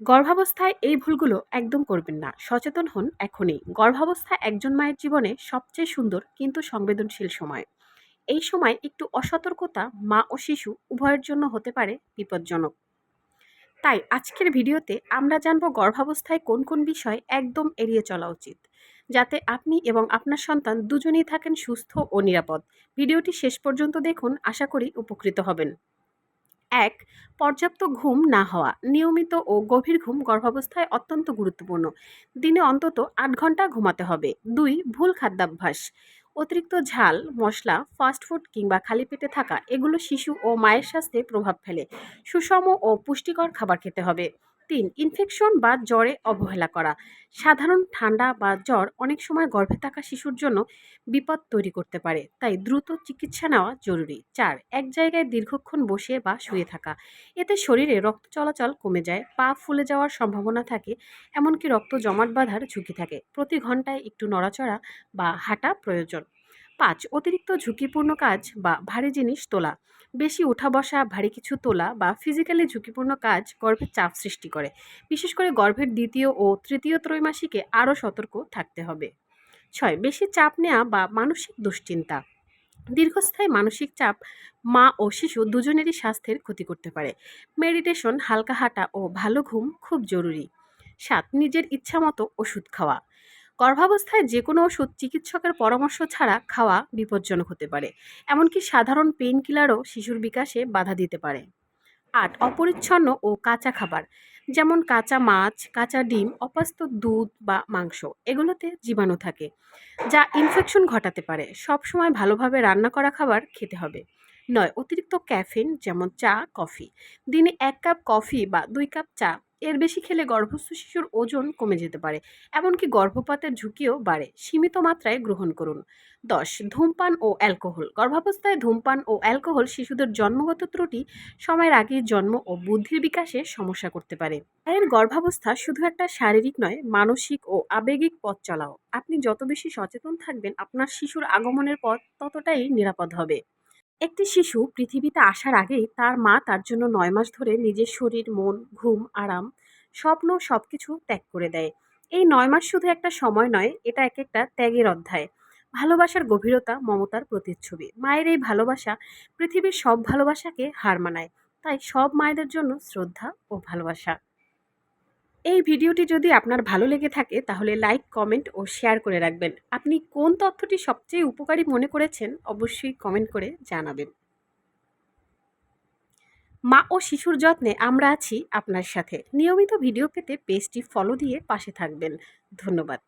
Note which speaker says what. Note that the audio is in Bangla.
Speaker 1: গর্ভাবস্থায় এই ভুলগুলো একদম করবেন না। সচেতন হন এখনই। গর্ভাবস্থা একজন মায়ের জীবনে সবচেয়ে সুন্দর কিন্তু সংবেদনশীল সময়। এই সময় একটু অসতর্কতা মা ও শিশু উভয়ের জন্য হতে পারে বিপজ্জনক। তাই আজকের ভিডিওতে আমরা জানব গর্ভাবস্থায় কোন কোন বিষয় একদম এড়িয়ে চলা উচিত। যাতে আপনি এবং আপনার সন্তান দুজনেই থাকেন সুস্থ ও নিরাপদ। ভিডিওটি শেষ পর্যন্ত দেখুন, আশা করি উপকৃত হবেন। এক, পর্যাপ্ত ঘুম না হওয়া, নিয়মিত ও গভীর ঘুম গর্ভাবস্থায় অত্যন্ত গুরুত্বপূর্ণ। দিনে অন্তত আট ঘণ্টা ঘুমাতে হবে। দুই, ভুল খাদ্যাভ্যাস। অতিরিক্ত ঝাল, মশলা ফাস্টফুড কিংবা খালি পেটে থাকা, এগুলো শিশু ও মায়ের স্বাস্থ্যে প্রভাব ফেলে। সুষম ও পুষ্টিকর খাবার খেতে হবে। তিন ইনফেকশন বা জ্বরে অবহেলা করা। সাধারণ ঠান্ডা বা জ্বর অনেক সময় গর্ভে থাকা শিশুর জন্য বিপদ তৈরি করতে পারে, তাই দ্রুত চিকিৎসা নেওয়া জরুরি। চার, এক জায়গায় দীর্ঘক্ষণ বসে বা শুয়ে থাকা। এতে শরীরে রক্ত চলাচল কমে যায়, পা ফুলে যাওয়ার সম্ভাবনা থাকে, এমনকি রক্ত জমাট বাঁধার ঝুঁকি থাকে। প্রতি ঘন্টায় একটু নড়াচড়া বা হাঁটা প্রয়োজন। পাঁচ অতিরিক্ত ঝুঁকিপূর্ণ কাজ বা ভারী জিনিস তোলা, বেশি উঠা বসা, ভারী কিছু তোলা বা ফিজিক্যালি ঝুঁকিপূর্ণ কাজ গর্ভের চাপ সৃষ্টি করে। বিশেষ করে গর্ভের দ্বিতীয় ও তৃতীয় ত্রৈমাসিকে আরও সতর্ক থাকতে হবে। ছয়, বেশি চাপ নেওয়া বা মানসিক দুশ্চিন্তা। দীর্ঘস্থায়ী মানসিক চাপ মা ও শিশু দুজনেরই স্বাস্থ্যের ক্ষতি করতে পারে। মেডিটেশন, হালকা হাঁটা ও ভালো ঘুম খুব জরুরি। সাত, নিজের ইচ্ছামতো ওষুধ খাওয়া। গর্ভাবস্থায় যে কোনো ওষুধ চিকিৎসকের পরামর্শ ছাড়া খাওয়া বিপজ্জনক হতে পারে, এমনকি সাধারণ পেইন কিলারও শিশুর বিকাশে বাধা দিতে পারে। আট, অপরিচ্ছন্ন ও কাঁচা খাবার, যেমন কাঁচা মাছ, কাঁচা ডিম, অপাস্ত দুধ বা মাংস, এগুলোতে জীবাণু থাকে, যা ইনফেকশন ঘটাতে পারে। সবসময় ভালোভাবে রান্না করা খাবার খেতে হবে। নয়, অতিরিক্ত ক্যাফিন যেমন চা কফি দিনে এক কাপ কফি বা দুই কাপ চা এর বেশি খেলে গর্ভস্থ শিশুর ওজন কমে যেতে পারে, এমনকি গর্ভপাতের ঝুঁকিও বাড়ে। সীমিত মাত্রায় গ্রহণ করুন। দশ, ধূমপান ও অ্যালকোহল। গর্ভাবস্থায় ধূমপান ও অ্যালকোহল শিশুদের জন্মগত ত্রুটি, সময়ের আগে জন্ম ও বুদ্ধির বিকাশে সমস্যা করতে পারে। এর গর্ভাবস্থা শুধু একটা শারীরিক নয়, মানসিক ও আবেগিক পথ চলাও। আপনি যত বেশি সচেতন থাকবেন, আপনার শিশুর আগমনের পথ ততটাই নিরাপদ হবে। একটি শিশু পৃথিবীতে আসার আগেই তার মা তার জন্য নয় মাস ধরে নিজের শরীর, মন, ঘুম, আরাম, স্বপ্ন সব কিছু ত্যাগ করে দেয়। এই নয় মাস শুধু একটা সময় নয়, এটা এক একটা ত্যাগের অধ্যায়। ভালোবাসার গভীরতা মমতার প্রতিচ্ছবি। মায়ের এই ভালোবাসা পৃথিবীর সব ভালোবাসাকে হার মানায়। তাই সব মায়েদের জন্য শ্রদ্ধা ও ভালোবাসা। এই ভিডিওটি যদি আপনার ভালো লেগে থাকে, তাহলে লাইক, কমেন্ট ও শেয়ার করে রাখবেন। আপনি কোন তথ্যটি সবচেয়ে উপকারী মনে করেছেন, অবশ্যই কমেন্ট করে জানাবেন। মা ও শিশুর যত্নে আমরা আছি আপনার সাথে। নিয়মিত ভিডিও পেতে পেজটি ফলো দিয়ে পাশে থাকবেন। ধন্যবাদ।